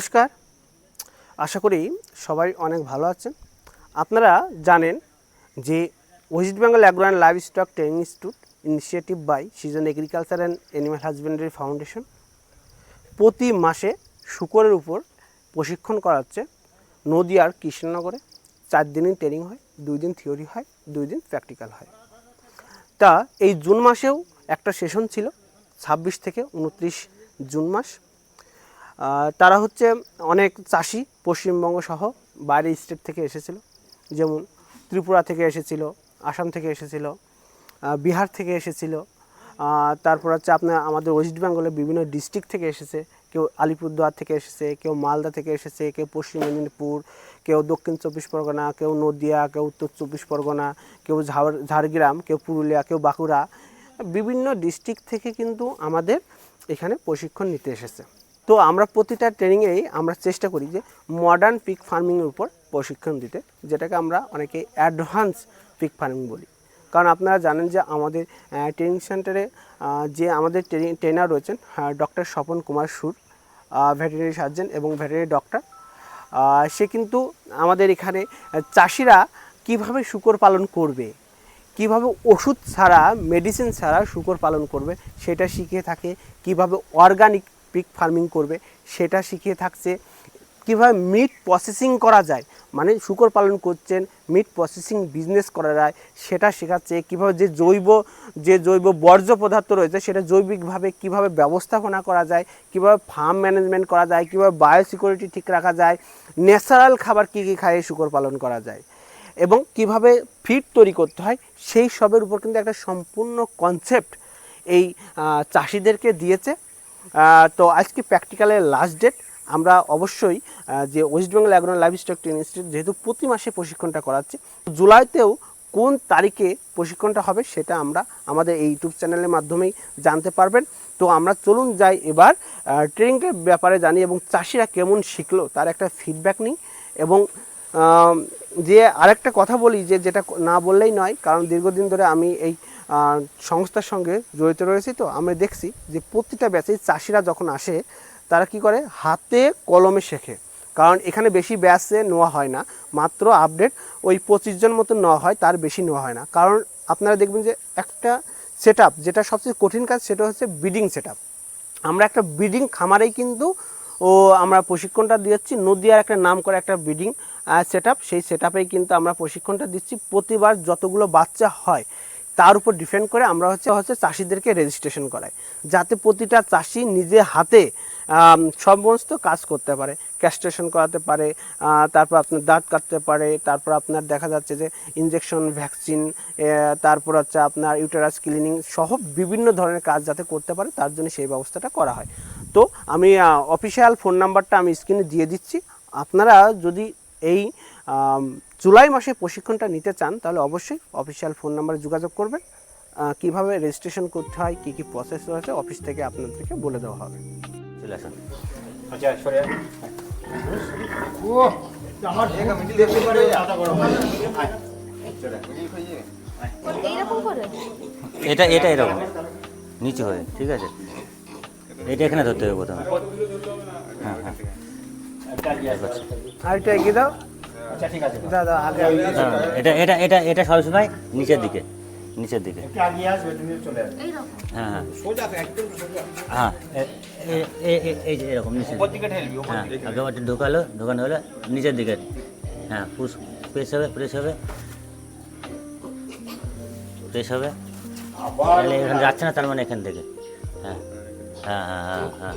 নমস্কার। আশা করি সবাই অনেক ভালো আছেন। আপনারা জানেন যে West Bengal agro and livestock training institute initiative by season agriculture and animal husbandry foundation প্রতি মাসে শুকরের উপর প্রশিক্ষণ করাচ্ছে নদিয়ার কৃষ্ণনগরে। চার দিনই ট্রেনিং হয়, দুই দিন থিওরি হয়, দুই দিন প্র্যাকটিক্যাল হয়। তা এই জুন মাসেও একটা সেশন ছিল, ছাব্বিশ থেকে উনত্রিশ জুন মাস। তারা হচ্ছে অনেক চাষি পশ্চিমবঙ্গ সহ বাইরের স্টেট থেকে এসেছিল। যেমন ত্রিপুরা থেকে এসেছিল, আসাম থেকে এসেছিল বিহার থেকে এসেছিল তারপর হচ্ছে আপনার আমাদের ওয়েস্ট বেঙ্গলের বিভিন্ন ডিস্ট্রিক্ট থেকে এসেছে। কেউ আলিপুরদুয়ার থেকে এসেছে, কেউ মালদা থেকে এসেছে, কেউ পশ্চিম মেদিনীপুর, কেউ দক্ষিণ চব্বিশ পরগনা, কেউ নদিয়া, কেউ উত্তর চব্বিশ পরগনা, কেউ ঝাড়, ঝাড়গ্রাম, কেউ পুরুলিয়া, কেউ বাঁকুড়া। বিভিন্ন ডিস্ট্রিক্ট থেকে কিন্তু আমাদের এখানে প্রশিক্ষণ নিতে এসেছে। তো আমরা প্রতিটা ট্রেনিংয়েই আমরা চেষ্টা করি যে মডার্ন পিক ফার্মিংয়ের উপর প্রশিক্ষণ দিতে, যেটাকে আমরা অনেকে অ্যাডভান্স পিক ফার্মিং বলি। কারণ আপনারা জানেন যে আমাদের ট্রেনিং সেন্টারে যে আমাদের ট্রেনিং ট্রেনার রয়েছেন doctor Swapan Kumar Sur veterinary surgeon এবং ভেটেরিনারি ডক্টর সে কিন্তু আমাদের এখানে চাষিরা কীভাবে শুকর পালন করবে, কীভাবে ওষুধ ছাড়া মেডিসিন ছাড়া শুকর পালন করবে, সেটা শিখে থাকে, কীভাবে অর্গানিক পিক ফার্মিং করবে, সেটা শিখিয়ে থাকছে। কীভাবে মিট প্রসেসিং করা যায় মানে শুকর পালন করছেন মিট প্রসেসিং বিজনেস করা যায়, সেটা শেখাচ্ছে। কীভাবে যে জৈব যে জৈব বর্জ্য পদার্থ রয়েছে, সেটা জৈবিকভাবে কীভাবে ব্যবস্থাপনা করা যায়, কীভাবে ফার্ম ম্যানেজমেন্ট করা যায়, কীভাবে বায়োসিকিউরিটি ঠিক রাখা যায় ন্যাচারাল খাবার কী কী খাইয়ে শুকর পালন করা যায়। এবং কীভাবে ফিড তৈরি করতে হয়, সেই সবের উপর কিন্তু একটা সম্পূর্ণ কনসেপ্ট এই চাষিদেরকে দিয়েছে। তো আজকে প্র্যাকটিক্যালের লাস্ট ডেট আমরা অবশ্যই যে West Bengal agro livestock training institute যেহেতু প্রতি মাসে প্রশিক্ষণটা করাচ্ছে, জুলাইতেও কোন তারিখে প্রশিক্ষণটা হবে সেটা আমরা আমাদের এই ইউটিউব চ্যানেলের মাধ্যমেই জানতে পারবেন। তো আমরা চলুন যাই এবার ট্রেনিংটার ব্যাপারে জানি এবং চাষিরা কেমন শিখলো তার একটা ফিডব্যাক নিই এবং যে আরেকটা কথা বলি যে যেটা না বললেই নয়, কারণ দীর্ঘদিন ধরে আমি এই সংস্থার সঙ্গে জড়িত রয়েছি, তো আমি দেখছি যে প্রতিটা ব্যাচে চাষিরা যখন আসে, তারা কি করে? হাতে কলমে শেখে। কারণ এখানে বেশি ব্যাচে নেওয়া হয় না, মাত্র আপডেট ওই পঁচিশ জন মতো নেওয়া হয়, তার বেশি নেওয়া হয় না। কারণ আপনারা দেখবেন যে একটা সেট যেটা সবচেয়ে কঠিন কাজ সেটা হচ্ছে ব্রিডিং সেট আমরা একটা ব্রিডিং খামারেই কিন্তু ও আমরা প্রশিক্ষণটা দিচ্ছি, নদীয়ার একটা নাম করে একটা ব্রিডিং সেট সেই সেট কিন্তু আমরা প্রশিক্ষণটা দিচ্ছি প্রতিবার যতগুলো বাচ্চা হয়। তার উপর ডিপেন্ড করে আমরা হচ্ছে হচ্ছে চাষিদেরকে রেজিস্ট্রেশন করাই, যাতে প্রতিটা চাষি নিজে হাতে সমস্ত কাজ করতে পারে। ক্যাস্ট্রেশন করাতে পারে তারপর আপনার দাঁত কাটতে পারে, তারপর আপনার দেখা যাচ্ছে যে ইনজেকশন ভ্যাকসিন তারপর হচ্ছে আপনার ইউটেরাস ক্লিনিং সহ বিভিন্ন ধরনের কাজ যাতে করতে পারে, তার জন্য সেই ব্যবস্থাটা করা হয়। তো আমি অফিসিয়াল ফোন নাম্বারটা আমি স্ক্রিনে দিয়ে দিচ্ছি। আপনারা যদি এই জুলাই মাসে প্রশিক্ষণটা নিতে চান তাহলে অবশ্যই অফিসিয়াল ফোন নাম্বারে যোগাযোগ করবেন। কীভাবে রেজিস্ট্রেশন করতে হয় কী কী প্রসেস রয়েছে অফিস থেকে আপনাদেরকে বলে দেওয়া হবে। চলে আসুন। এটা এটা এরকম। নিচু হয়ে ঠিক আছে। এটা এখানে ধরতে হবে প্রথমে। হ্যাঁ হ্যাঁ। এবার- আরেকটা এগিয়ে দাও। দাও আগে আগে। এটা এটা এটা এটা সবসময় নিচের দিকে নিচের দিকে। হ্যাঁ হ্যাঁ। হ্যাঁ এ- এ- এ- এ- এই যে এরকম নিচের দিকে। হ্যাঁ আগে ওটা ঢোকালো ঢোকানো হলে নিচের দিকে। হ্যাঁ পুশ প্রেস হবে প্রেস হবে। প্রেস হবে। তাহলে এখানে যাচ্ছে না তার মানে এখান থেকে। হ্যাঁ হ্যাঁ হ্যাঁ হ্যাঁ হ্যাঁ হ্যাঁ।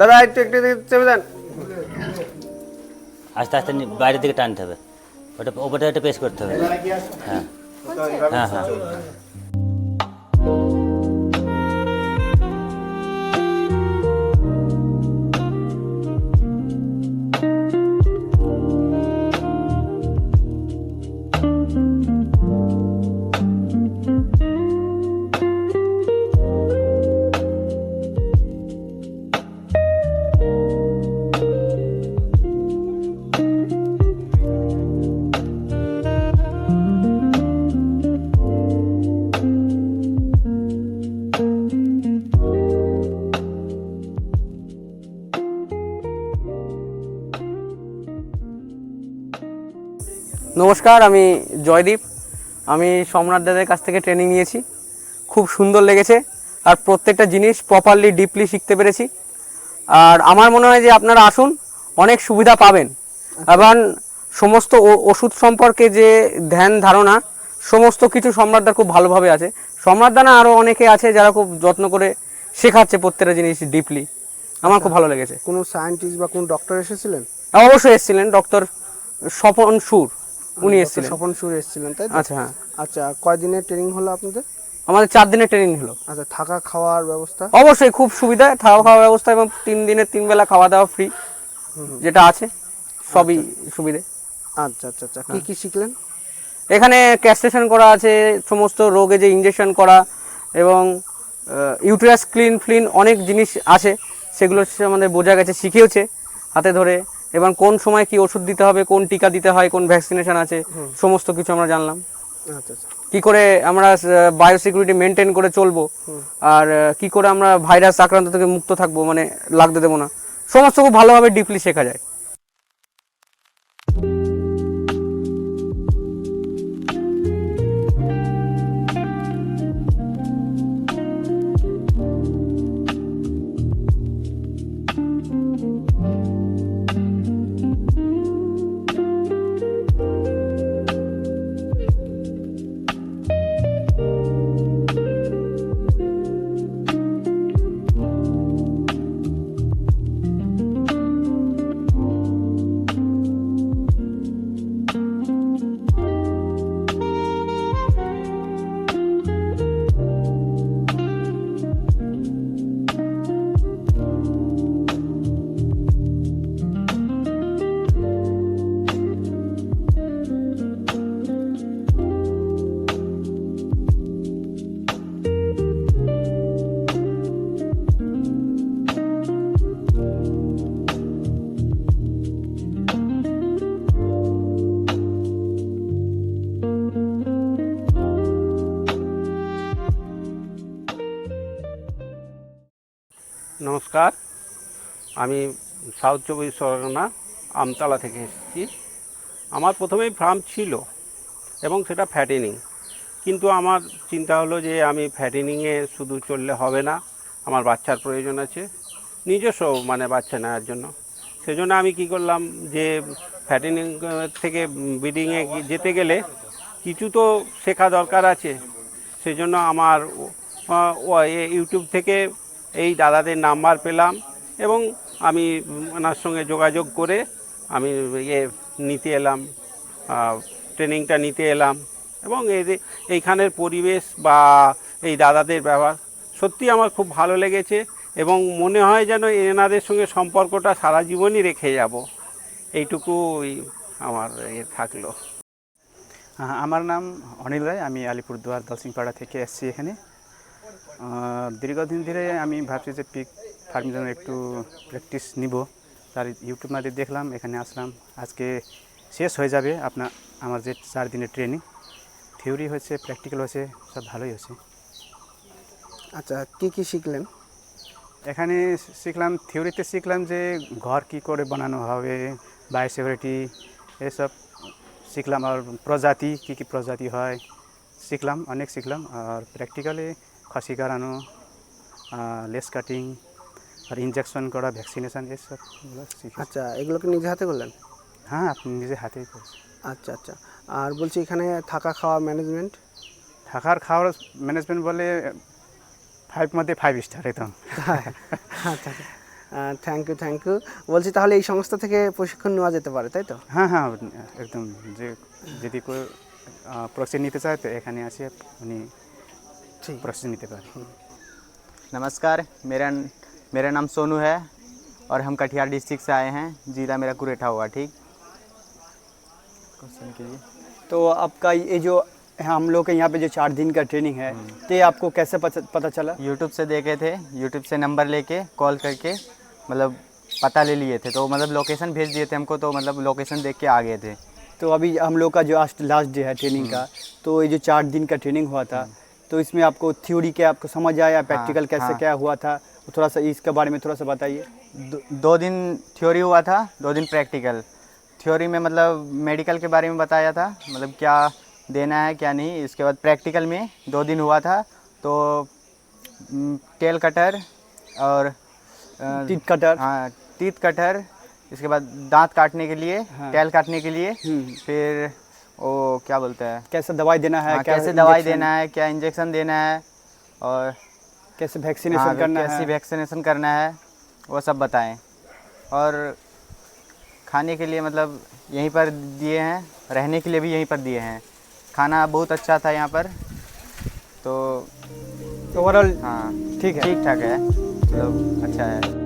দাদা একটু একটু চেপে দেন। আস্তে আস্তে বাইরের দিকে টানতে হবে। ওটা ওপরটা একটা পেশ করতে হবে। হ্যাঁ। হ্যাঁ হ্যাঁ। নমস্কার আমি জয়দীপ। আমি সম্রাট দাদের কাছ থেকে ট্রেনিং নিয়েছি। খুব সুন্দর লেগেছে। আর প্রত্যেকটা জিনিস প্রপারলি ডিপলি শিখতে পেরেছি। আর আমার মনে হয় যে আপনারা আসুন অনেক সুবিধা পাবেন। এবং সমস্ত ও- ওষুধ সম্পর্কে যে ধ্যান ধারণা সমস্ত কিছু সম্রাটদার খুব ভালোভাবে আছে। সম্রাটদা না আরও অনেকে আছে যারা খুব যত্ন করে শেখাচ্ছে প্রত্যেকটা জিনিস ডিপলি আমার খুব ভালো লেগেছে। কোনো সায়েন্টিস্ট বা কোনো ডক্টর এসেছিলেন? অবশ্যই এসেছিলেন ডক্টর স্বপন সুর। উনি এসেছিলেন। স্বপন সুর এসেছিলেন তাই আচ্ছা হ্যাঁ। আচ্ছা কয়দিনের ট্রেনিং হলো আপনাদের? আমাদের চার দিনের ট্রেনিং হলো। আচ্ছা থাকা খাওয়ার ব্যবস্থা? অবশ্যই খুব সুবিধা খাওয়া খাওয়া ব্যবস্থা এবং তিন দিনের তিন বেলা খাওয়া দাওয়া ফ্রি যেটা আছে সবই সুবিধে। আচ্ছা আচ্ছা আচ্ছা। কি কি শিখলেন? এখানে ক্যাস্ট্রেশন করা আছে সমস্ত রোগে যে ইঞ্জেকশন করা এবং ইউটেরাস ক্লিন ফ্লিন অনেক জিনিস আছে সেগুলো আমাদের বোঝা গেছে শিখেওছে হাতে ধরে। এবং কোন সময় কি ওষুধ দিতে হবে কোন টিকা দিতে হয় কোন ভ্যাকসিনেশন আছে সমস্ত কিছু আমরা জানলাম। আচ্ছা আচ্ছা। কি করে আমরা বায়োসিকিউরিটি মেনটেন করে চলবো আর কি করে আমরা ভাইরাস আক্রান্ত থেকে মুক্ত থাকব মানে লাগতে দেবো না সমস্ত খুব ভালোভাবে ডিপলি শেখা যায়। আমি সাউথ চব্বিশ পরগনা আমতলা থেকে এসেছি। আমার প্রথমেই ফার্ম ছিল এবং সেটা ফ্যাটেনিং কিন্তু আমার চিন্তা হলো যে আমি ফ্যাটেনিংয়ে শুধু চললে হবে না, আমার বাচ্চার প্রয়োজন আছে, নিজস্ব মানে বাচ্চা নেওয়ার জন্য। সেজন্য আমি কি করলাম যে ফ্যাটেনিং থেকে ব্রিডিংয়ে যেতে গেলে কিছু তো শেখা দরকার আছে। সেজন্য আমার ইউটিউব থেকে এই দাদাদের নাম্বার পেলাম এবং আমি ওনার সঙ্গে যোগাযোগ করে আমি ইয়ে নিতে এলাম ট্রেনিংটা নিতে এলাম এবং এই এইখানের পরিবেশ বা এই দাদাদের ব্যবহার সত্যি আমার খুব ভালো লেগেছে এবং মনে হয় যেন এনাদের সঙ্গে সম্পর্কটা সারা জীবনই রেখে যাব। এইটুকুই আমার ইয়ে থাকল। আমার নাম অনিল রায়, আমি আলিপুরদুয়ার দলসিংপাড়া থেকে এসেছি এখানে। দীর্ঘদিন ধরে আমি ভাবছি যে পিক জন্য একটু প্র্যাকটিস নিব। তার ইউটিউব মাধ্যমে দেখলাম এখানে আসলাম। আজকে শেষ হয়ে যাবে আপনার আমার যে চার দিনের ট্রেনিং থিওরি হয়েছে প্র্যাকটিক্যাল হয়েছে সব ভালোই হয়েছে। আচ্ছা কি কি শিখলেন? এখানে শিখলাম থিওরিতে শিখলাম যে ঘর কি করে বানানো হবে বায়োসিকিউরিটি এসব। শিখলাম আর প্রজাতি কি কি প্রজাতি হয়। শিখলাম অনেক শিখলাম। আর প্র্যাকটিক্যালি খাসি কাটানো লেস কাটিং আর ইঞ্জেকশন করা ভ্যাকসিনেশান এসব আচ্ছা এগুলো কি নিজে হাতে করলেন? হ্যাঁ আপনি নিজে হাতেই করছেন। আচ্ছা আচ্ছা। আর বলছি এখানে থাকা খাওয়া ম্যানেজমেন্ট থাকার খাওয়ার ম্যানেজমেন্ট বলে ফাইভ মধ্যে ফাইভ স্টার একদম আচ্ছা থ্যাংক ইউ থ্যাংক ইউ বলছি তাহলে এই সংস্থা থেকে প্রশিক্ষণ নেওয়া যেতে পারে তাই তো? হ্যাঁ হ্যাঁ একদম। যে যদি কেউ প্রশিক্ষণ নিতে চায় তো এখানে আসে উনি প্রশিক্ষণ নিতে পারে। নমস্কার মেরা मेरा नाम सोनू है और हम कटिहार डिस्ट्रिक्ट से आए हैं। ज़िला मेरा कुरेठा हुआ ठीक? क्वेश्चन कीजिए तो आपका ये जो हम लोग के यहाँ पे जो चार दिन का ट्रेनिंग है तो ये आपको कैसे पता चला? यूट्यूब से देखे थे। यूट्यूब से नंबर लेके कॉल करके मतलब पता ले लिए थे। तो मतलब लोकेशन भेज दिए थे हमको तो मतलब लोकेशन देख के आ गए थे। तो अभी हम लोग का जो आज लास्ट डे है ट्रेनिंग का तो ये जो चार दिन का ट्रेनिंग हुआ था तो इसमें आपको थ्योरी क्या आपको समझ आया प्रैक्टिकल कैसे हाँ। क्या हुआ था? थोड़ा सा इसके बारे में थोड़ा सा बताइए। दो, दो दिन थ्योरी हुआ था दो दिन प्रैक्टिकल थ्योरी में मतलब मेडिकल के बारे में बताया था मतलब क्या देना है क्या नहीं। इसके बाद प्रैक्टिकल में दो दिन हुआ था तो टेल कटर और टीथ कटर हाँ टीथ कटर इसके बाद दांत काटने के लिए हाँ। टेल काटने के लिए हम्म। फिर वो क्या बोलते हैं? कैसे दवाई देना है हाँ, कैसे दवाई देना है क्या इंजेक्शन देना है और कैसे हाँ, वैक्सीनेशन करना कैसे है वैक्सीनेशन करना है वो सब बताएँ। और खाने के लिए मतलब यहीं पर दिए हैं रहने के लिए भी यहीं पर दिए हैं। खाना बहुत अच्छा था यहाँ पर तो ओवरऑल हाँ ठीक है। ठीक ठाक है मतलब अच्छा है।